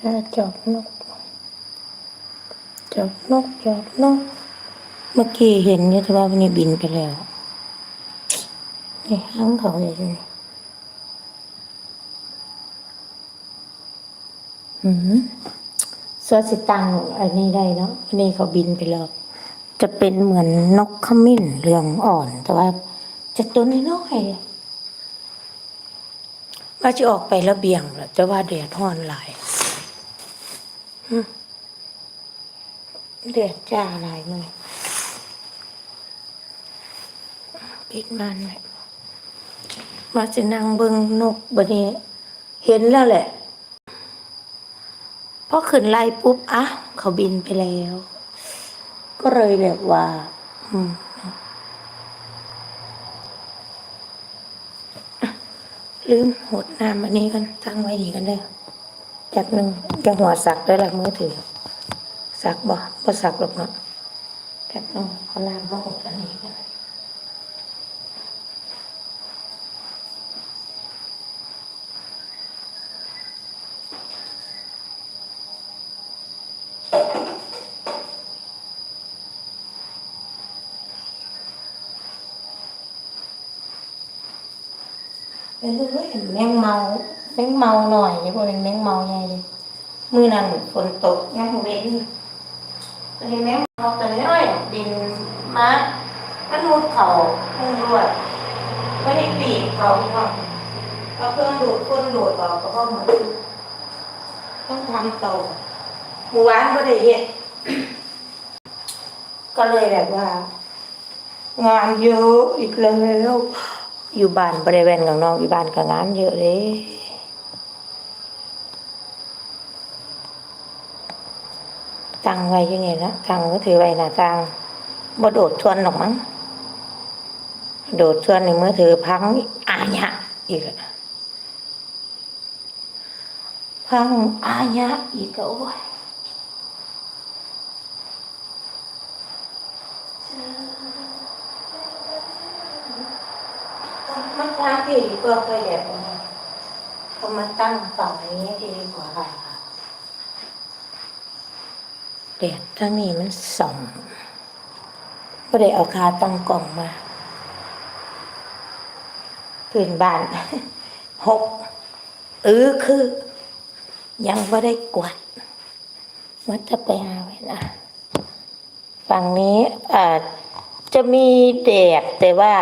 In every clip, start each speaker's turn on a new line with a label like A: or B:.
A: ถ้าจอกนก จอกนก จอกนก เมื่อกี้เห็นอยู่แต่ว่าวันนี้บินไปแล้วนี่ห้างเขาเลยใช่ไหมอืมสวสิตังอันนี้ได้เนาะอันนี้เขาบินไปแล้ว จะเป็นเหมือนนกขมิ้นเรืองอ่อน แต่ว่า จะตัวน้อยว่าจะออกไประเบียงแหละแต่ว่าแดดร้อนหลาย อืมแดจ้าหลายเลยปิดมันไว้มาจะนั่งเบิ่งนกบัดนี้ เห็นแล้วแหละพอขึ้นไล่ปุ๊บอะเขาบินไปแล้ว ก็เลยแบบว่า อืมลืมหดน้ำอันนี้กันตั้งไว้ดีกันเด้อ จากหนึ่งจะหัวสักได้ละมือถือสักบ่บ่สักหรอกเนาะจากหนึ่งเขาล้างเขาหดอันนี้กันเอ้ยแมงเมาแม่งเมาหน่อยนี่พวกเป็นแม่งเมาใหญ่เลยมือนั้นฝนตกยังเว้นตอนนี้แม่งเมาตัวน้อยดินมามันมุดเขามุดรวดไม่ได้ปีกเขาเนาะเอาเครื่องดูดคนดูดออกก็เพาะเหมือนต้องทำโตหมู่บ้านก็ได้เห็ดก็เลยแบบว่า งานเยอะอีกแล้วอยู่บ้านบริเวณของน้องอยู่บ้านก็งานเยอะเลย ตังไว้ยังไงนะตังก็ถือไว้นะตังบ่โดดชวนหรอกมั้งโดดชวนในมือถือพังอาญะอีกพังอาญะอีกอะโอ้ยมันทางที่ดีกว่าเคยแบบนี้ก็มาตั้งฝั่งนี้ดีกว่าค่ะ แดดถ้ามีมันส่องก็ได้เอาคาตั้งกล่องมาพื้นบ้านหกเออคือ ยังไม่ได้กวาดมันจะไปหาไว้นะฝั่งนี้อาจะมีแดดแต่ว่า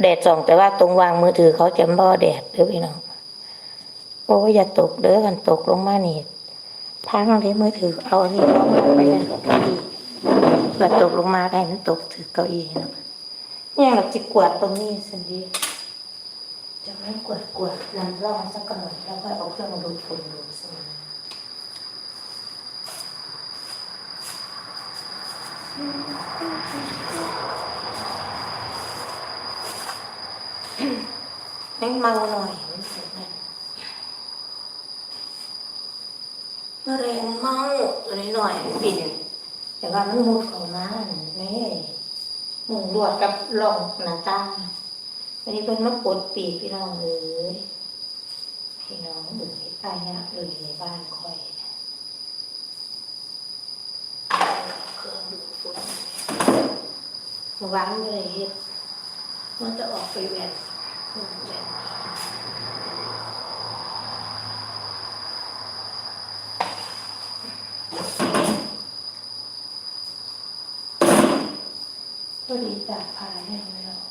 A: แดดส่อง แต่ว่าตรงวางมือถือเขาจะบ่แดดเด้อพี่น้องโอ้ยอย่าตกเด้อกันตกลงมานี่ พังเลยมือถือเอาอันนี้ลงมาไปเลยเก้าอี้เกิดตกลงมาได้มันตกถือเก้าอี้เนาะเนี่ยเราจะกวดตรงนี้สิดีจะไม่กวดกวดนำร่องสักหน่อยแล้วก็เอาเครื่องดูดฝุ่นดูดสมาแม่เมาหน่อยมันเสร็จแล้วมะเร็ งเมาตัวนี้หน่อยปิ่นแต่ว่ามันมุดเข้ามานี่มุงรวดกับหลองหน้าต่างวันนี้เพิ่นมาปดปีกพี่น้องเอ้ยพี่น้องเอ้ยตายยากเลยในบ้านคอยเครื่องดูดฝุ่นเมื่อวานไม่ได้เฮ็ดมันจะออกไปแวนแหวน ก็ดีตากผ้าให้ไม่หรอก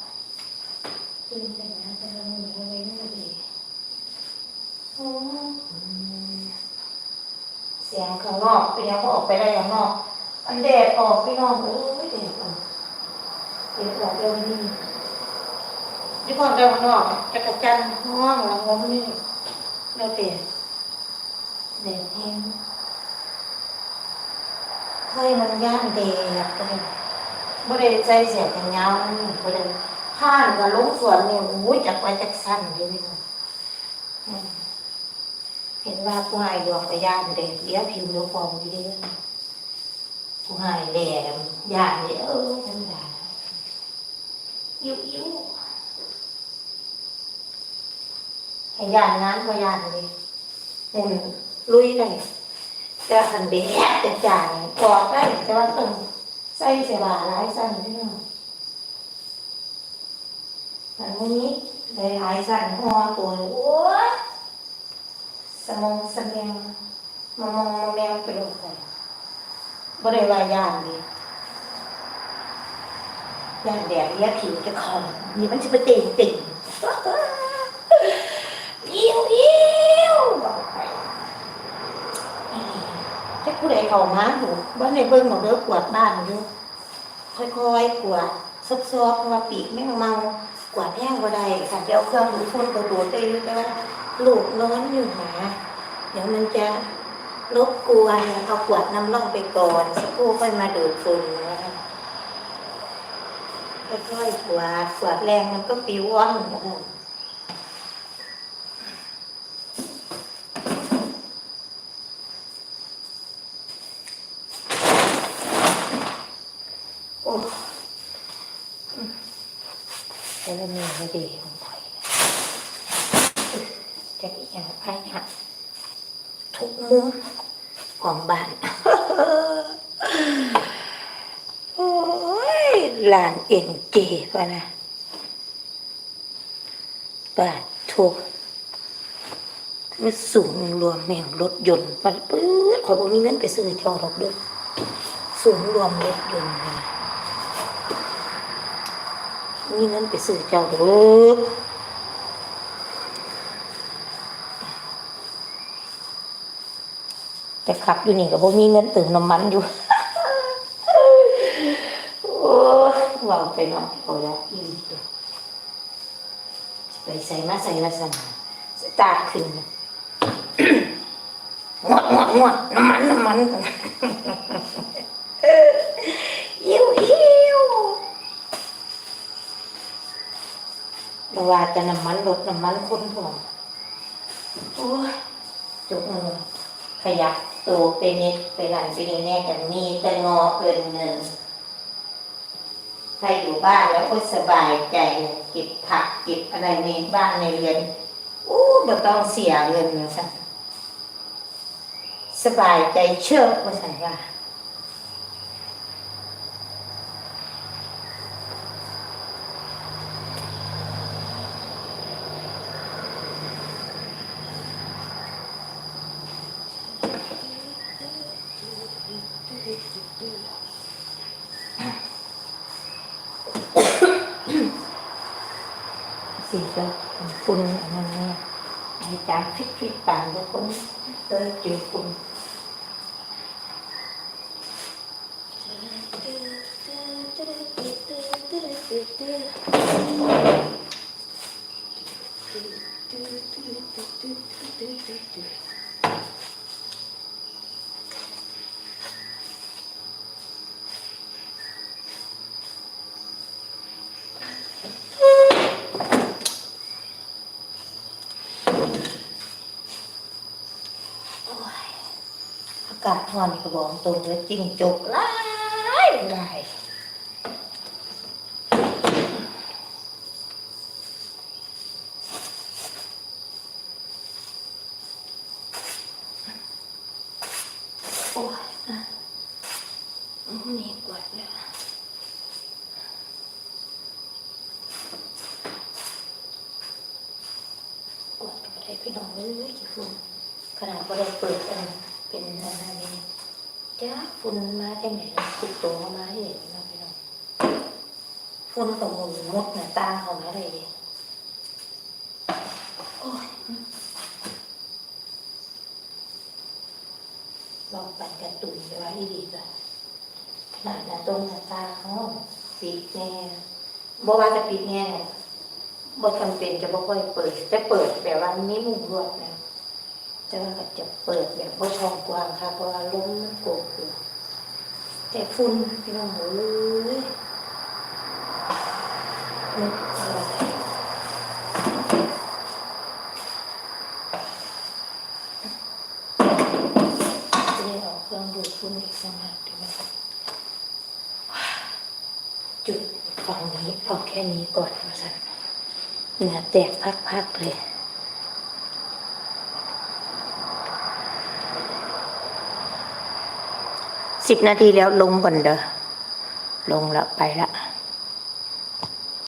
A: ตื่นแต่งงานแต่ละมือละเว้นไม่ดีโอ้เสียงข้างนอกเป็นยังก็ออกไปได้ข้างนอก อันแดดออกพี่น้องเอ้ยแดดออกแดดออกเร็วนี่ที่พ่อเจ้าข้างนอกจะกระจันห้องหลังงมนี่เราเปลี่ยนแดดแห้งเคยมันย่านแดดก็เลย บ่ได้ใจเสียกันยาวอันนี้ผ่านกับลงสวนนี่โอ้ยจากไปจากสั้นเลยพี่น้องเห็นว่าผู้หายดวงไปย่านแดดเลี้ยผิวเลี้ยวฟองอยู่เด้อผู้หายแดดย่านเด้อเออธรรมดาอิ่วอิ่วให้ยานงานพยานเลยหุ่นลุยได้จะคันเด็ดจะจ่างกอดได้แต่ว่าต้อง ใส่เสียบาหลายสั้นพี่น้องอันนี้หลายสั้นหัวตัวโอ้สมองสมองมามองแมวไปลงไปบ่ได้วาย่านดีย่านแดดเลี้ยผิวจะคอมนี่มันจะไปติ่งติ่งอิ้วอิ้วบอกไป จะ ผู้ใดเข้ามาหนูบ้านในเบิ้งของเด้อกวาดบ้านอยู่ค่อยๆกวาดซอบๆพราะว่าปีกแม่เมากวาดแห้งบ่ได้ค่ะเดี๋ยวเครื่องดูดฝุ่นกระโดดได้อยู่แต่ว่าลูกร้อนอยู่หาเดี๋ยวมันจะรบกวนเอากวาดน้ำร่องไปก่อนสักครู่ค่อยมาดูดฝุ่นคะค่อยๆกวาดกวาดแรงมันก็ปิวว่อนนะคะ โอ้แต่ละมือ ไม่ดีของไทยจะอีอย่างไพ่หักทุกมุมของบ้านโอ้ยลานเอ็นเจป่ะนะบาททุกมันสูงรวมแม่งรถยนต์ปัดปื๊ดขอยบ่มีเงินไปซื้อเจ้าหรอกด้วยศูนย์รวมรถยนต์ มีเงินไปซื้อเจ้าเด้อแต่ขับอยู่นี่ก็บ่มีเงินเติมน้ำมันอยู่โอ้วาวไปเนาะเอาละอีกไปใส่มาใส่มาสั่นสตาร์ขึ้นงวดงวดงวดน้ำมันน้ำมันอิ้วอิ้ วแต่ว่าจะน้ำมันรถน้ำมันคนผมโอ้ยจุกมือขยับตัวไปนิดไปหลันไปนี่แน่กันมีแต่งอเกินเงินใครอยู่บ้านแล้วก็สบายใจเก็บผักเก็บอะไรในบ้านในเรือนอู้ไม่ต้องเสียเงินนะสันสบายใจเชื่อว่าสันว่า สีก็ฝุ่นอันนั้นเนี่ยไอ้จานฟิตฟิตปานทุกคนเอากาศร้อนกระบอกตรงเลยจิ้งจกหลายหลายโอ้ยอะอืมนี่กวดแล้วกวดก็ได้พี่น้องเลยกี่ฝุ่น ขนาดก็ได้เปิดอันเป็นอะไรนี่จ้าฝุ่นมาจากไหนติดตัวมาที่ไหนนาะพี่น้องฝุ่นตรงมือมดหน้าตาเขามาเลยดิโอ้ยลองปั่นกระตุนไปไว้ดีๆก่อนขนาดหน้าตรงหน้าตาเขาปิดแน่บ่ว่าจะปิดแน่บ่จำเป็นจะบ่ค่อยเปิดแต่เปิดแบบว่ามีมุมรวดนะ แต่ว่าก็จะเปิดแบบว่าช่องกว้างค่ะ เพราะว่าลมมันโกกอยู่แต่ฝุ่นพี่น้องเอ้ยนึกอะไรจะได้ออกเครื่องดูดฝุ่นอีกสักหน่อยดีไหมจุดฝั่งนี้เอาแค่นี้ก่อนมาสั่นเหงื่อแตกพักๆเลย สิบนาทีแล้วลงก่อนเด้อลงแล้วไปละ